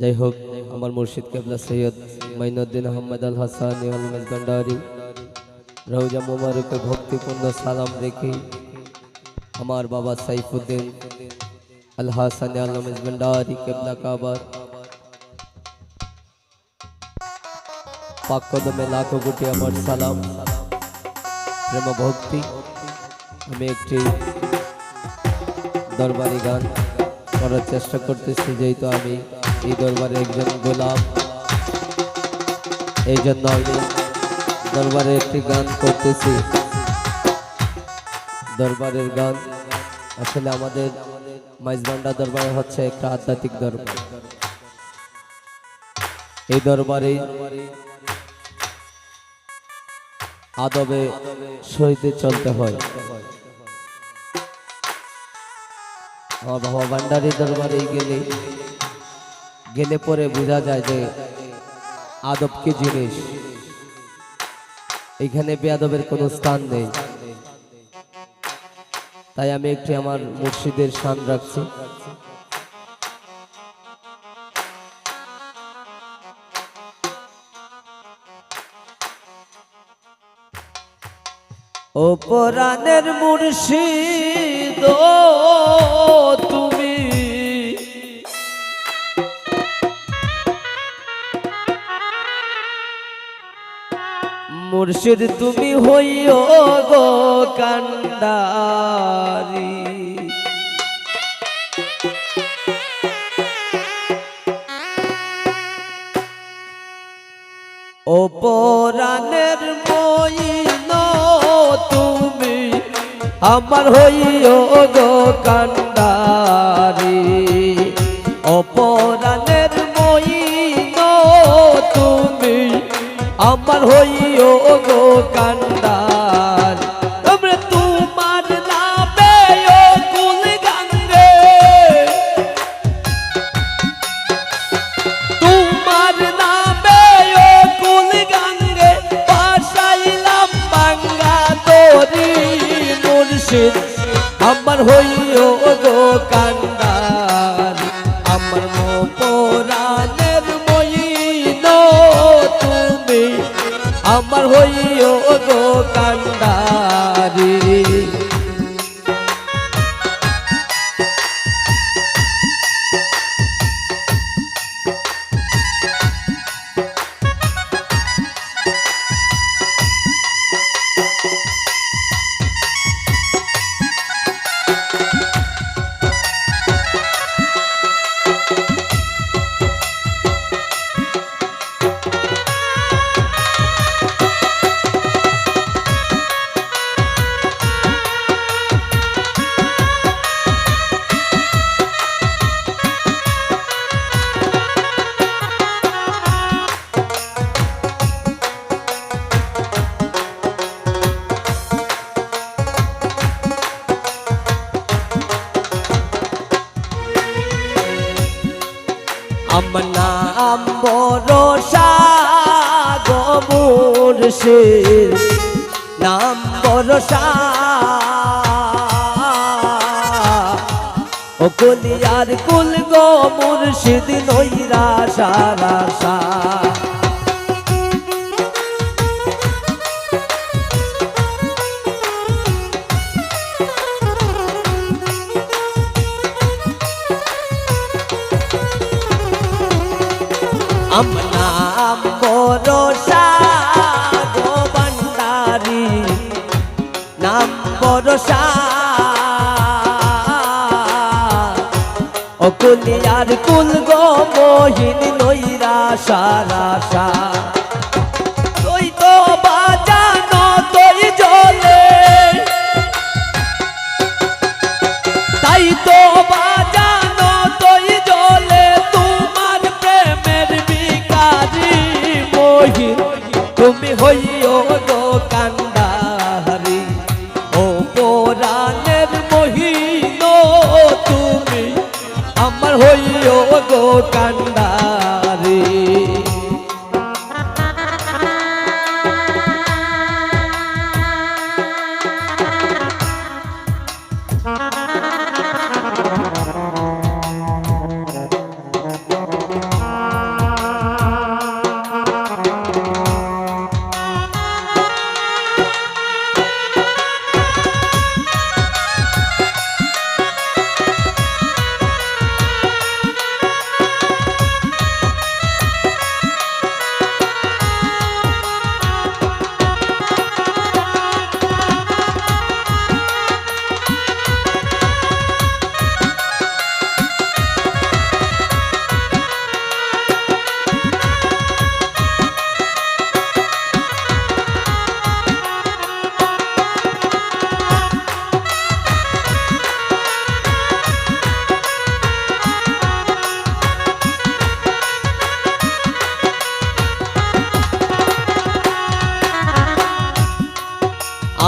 যাই হোক আমার মুর্শিদ কেবলা সৈয়দ মাইনুদ্দিন আহমদ আল হাসান আলমেজ ভান্ডারি রৌজা মোবারকে ভক্তিপূর্ণ সালাম রেখে আমার বাবা সাইফুদ্দিন আল হাসান আলমেজ ভান্ডারি কেবলা কাবার পাক লাখো কোটি আমার সালাম, প্রেম ভক্তি। আমি একটি দরবারি গান করার চেষ্টা করতেছি, যেহেতু আমি এই দরবারে একজন গোলাম। এই জন্য আমি দরবারে একটি গান করতেছি। দরবারের গান আসলে আমাদের মাইজবান্ডা দরবারে হচ্ছে একটা আধ্যাত্মিক দরবার। এই দরবারে আদবে সহিতে চলতে হয়। আমার বাবা ভান্ডারি দরবারে গেলে গেলে পরে বোঝা যায় যে আদব কি জিনিস? এখানে বেয়াদবের কোনো স্থান নেই। তাই আমি একটি আমার মুর্শিদের শান রাখছি। ও পরাণের মুর্শিদ মুর্শিদ তুমি হইও গো কান্ডারি ও পরাণের মইন তুমি আমার হইও গো কান্ডারি হইও গো কান্ডার তোমরা তোমার নামে ও কুল গঙ্গে। তোমার নামে ও কুল গঙ্গে পাশাইলাম বাঙ্গা তোরি মুর্শিদ। আমার হইও গো কান্দার। আমার হইও আমার নাম বরসা সে নাম বরসা ও কলিয়ার কুল গো মুর্শিদ নইরা সারাসা আমনাম বরসা গো ভান্ডারি নাম বরসা অকুলিয়ার কুল গো মোহিনী তুই জলে তাই তো গো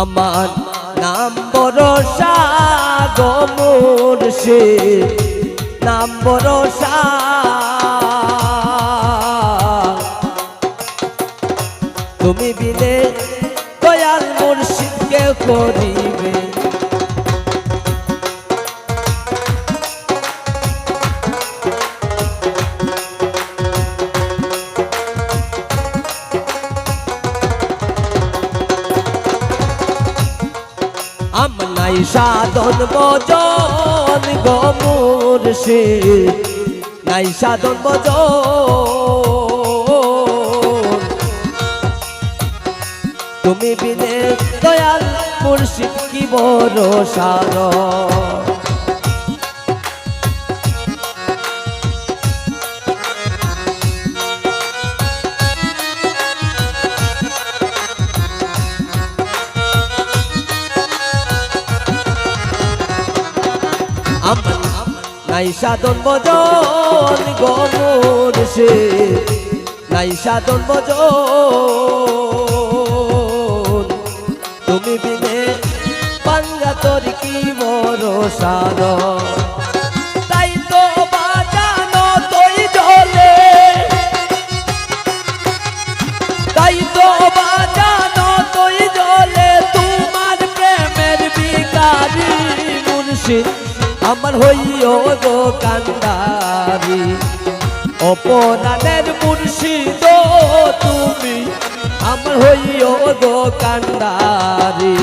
আমার নাম বরসা গো মুর্শিদ। নাম বরসা তুমি বিলে দয়াল মুর্শিদকে করিবে সাধন বজন গো সে নাই সাধন বজন তুমি বিনে দয়াল মুর্শিদ কি বড় সার নাই সাধন বজন গো মুর্শিদ নাই সাধন বজন তুমি বিনে পাঙ্গা তোর কি বড় সার তাই আমার হইও গো কান্দারি। অপরাণের মুর্শিদ তুমি আমার হইও গো কান্দারি।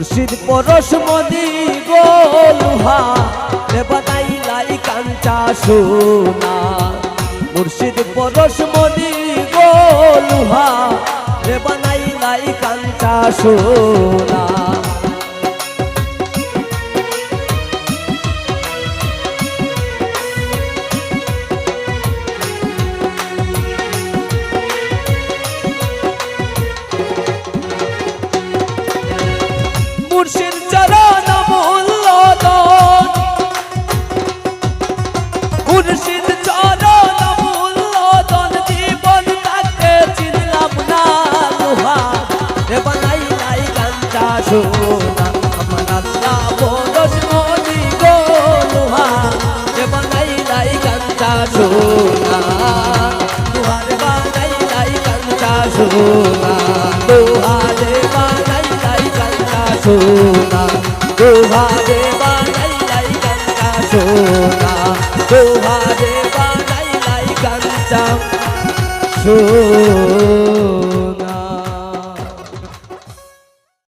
মুর্শিদ পরশ মদি গোলুহা রে বানাই লাই কাঞ্চা সোনা। মুর্শিদ পরশ মদি গোলুহা রে বানাই লাই কাঞ্চা সোনা। সোনা লোহা রে বানাই লাই কাঞ্চা সোনা লোহা রে বানাই লাই কাঞ্চা সোনা লোহা রে বানাই লাই কাঞ্চা সোনা